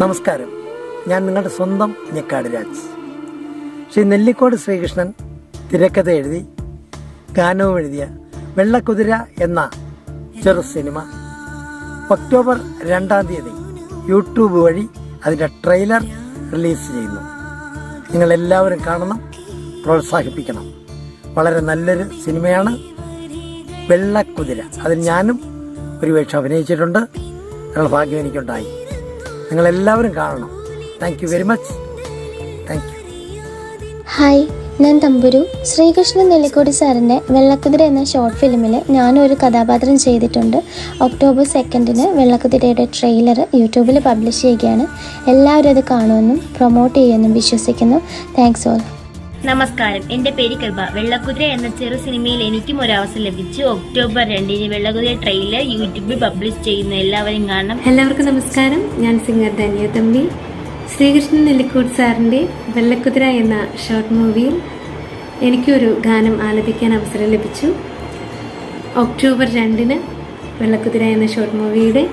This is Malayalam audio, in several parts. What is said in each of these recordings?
നമസ്കാരം. ഞാൻ നിങ്ങളുടെ സ്വന്തം ഞെക്കാട് രാജ്. ശ്രീ നെല്ലിക്കോട് ശ്രീകൃഷ്ണൻ തിരക്കഥ എഴുതി ഗാനവും എഴുതിയ വെള്ളക്കുതിര എന്ന ചെറു സിനിമ ഒക്ടോബർ രണ്ടാം തീയതി യൂട്യൂബ് വഴി അതിന്റെ ട്രെയിലർ റിലീസ് ചെയ്യുന്നു. നിങ്ങളെല്ലാവരും കാണണം പ്രോത്സാഹിപ്പിക്കണം. വളരെ നല്ലൊരു സിനിമയാണ് വെള്ളക്കുതിര. അതിൽ ഞാനും ഒരു അഭിനയിച്ചിട്ടുണ്ട്. നിങ്ങളുടെ ഭാഗ്യം എനിക്കുണ്ടായി. നിങ്ങളെല്ലാവരും കാണണം. Thank you very much thank you hi ഞാൻ തമ്പുരു. ശ്രീകൃഷ്ണൻ നെല്ലിക്കോടി സാറിന്റെ വെള്ളക്കുതിര എന്ന ഷോർട്ട് ഫിലിമിൽ ഞാനൊരു കഥാപാത്രം ചെയ്തിട്ടുണ്ട്. ഒക്ടോബർ സെക്കൻഡിന് വെള്ളക്കുതിരയുടെ ട്രെയിലർ യൂട്യൂബിൽ പബ്ലിഷ് ചെയ്യുകയാണ്. എല്ലാവരും അത് കാണുമെന്നും പ്രൊമോട്ട് ചെയ്യുമെന്നും വിശ്വസിക്കുന്നു. താങ്ക്സ് ഓൾ നമസ്കാരം. എന്റെ പേര് കൃപ വെള്ളക്കുതിര എന്ന ചെറു സിനിമയിൽ എനിക്കും ഒരു അവസരം ലഭിച്ചു. ഒക്ടോബർ രണ്ടിന് വെള്ളക്കുതിര ട്രെയിലർ യൂട്യൂബിൽ പബ്ലിഷ് ചെയ്യുന്ന എല്ലാവരും കാണണം. എല്ലാവർക്കും നമസ്കാരം. ഞാൻ സിംഗർ ധന്യ തമ്പി. ശ്രീകൃഷ്ണൻ നെല്ലിക്കോട് സാറിന്റെ വെള്ളക്കുതിര എന്ന ഷോർട്ട് മൂവിയിൽ എനിക്കൊരു ഗാനം ആലപിക്കാൻ അവസരം ലഭിച്ചു. ഒക്ടോബർ രണ്ടിന് വെള്ളക്കുതിര എന്ന ഷോർട്ട് മൂവിയുടെ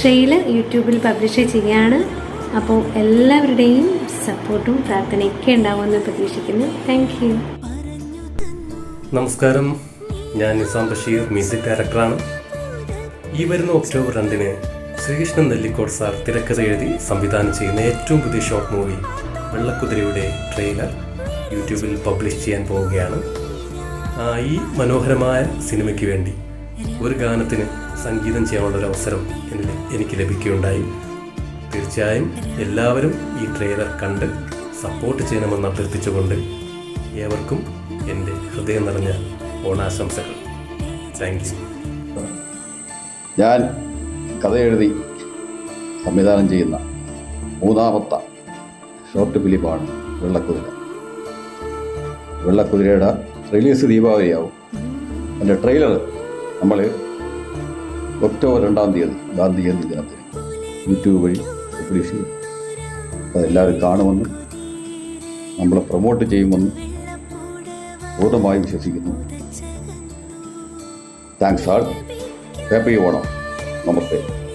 ട്രെയിലർ യൂട്യൂബിൽ പബ്ലിഷ് ചെയ്യുകയാണ്. അപ്പോൾ എല്ലാവരുടെയും സപ്പോർട്ടും പ്രാർത്ഥനയൊക്കെ ഉണ്ടാവുമെന്ന് പ്രതീക്ഷിക്കുന്നു. താങ്ക് യു നമസ്കാരം. ഞാൻ നിസാം ബഷീർ മ്യൂസിക് ഡയറക്ടറാണ്. ഈ വരുന്ന ഒക്ടോബർ രണ്ടിന് ശ്രീകൃഷ്ണൻ നെല്ലിക്കോട് സാർ തിരക്കഥ എഴുതി സംവിധാനം ചെയ്യുന്ന ഏറ്റവും പുതിയ ഷോർട്ട് മൂവി വെള്ളക്കുതിരയുടെ ട്രെയിലർ യൂട്യൂബിൽ പബ്ലിഷ് ചെയ്യാൻ പോവുകയാണ്. ഈ മനോഹരമായ സിനിമയ്ക്ക് വേണ്ടി ഒരു ഗാനത്തിന് സംഗീതം ചെയ്യാനുള്ള അവസരം എനിക്ക് ലഭിക്കുകയുണ്ടായി. തീർച്ചയായും എല്ലാവരും ഈ ട്രെയിലർ കണ്ട് സപ്പോർട്ട് ചെയ്യണമെന്ന് അഭ്യർത്ഥിച്ചുകൊണ്ട് ഏവർക്കും എന്റെ ഹൃദയം നിറഞ്ഞ ഓണാശംസകൾ. താങ്ക് യു ഞാൻ കഥ എഴുതി സംവിധാനം ചെയ്യുന്ന മൂന്നാമത്തെ ഷോർട്ട് ഫിലിമാണ് വെള്ളക്കുതിര. വെള്ളക്കുതിരയുടെ റിലീസ് ദീപാവലിയാവും. എന്റെ ട്രെയിലർ നമ്മൾ ഒക്ടോബർ രണ്ടാം തീയതി ഗാന്ധി ജയന്തി ദിനത്തിന് യൂട്യൂബ് വഴി ചെയ്യും അതെല്ലാവരും കാണുമെന്നും നമ്മളെ പ്രൊമോട്ട് ചെയ്യുമെന്നും പൂർണമായി വിശ്വസിക്കുന്നു. Thanks all happy Onam. നമസ്തേ.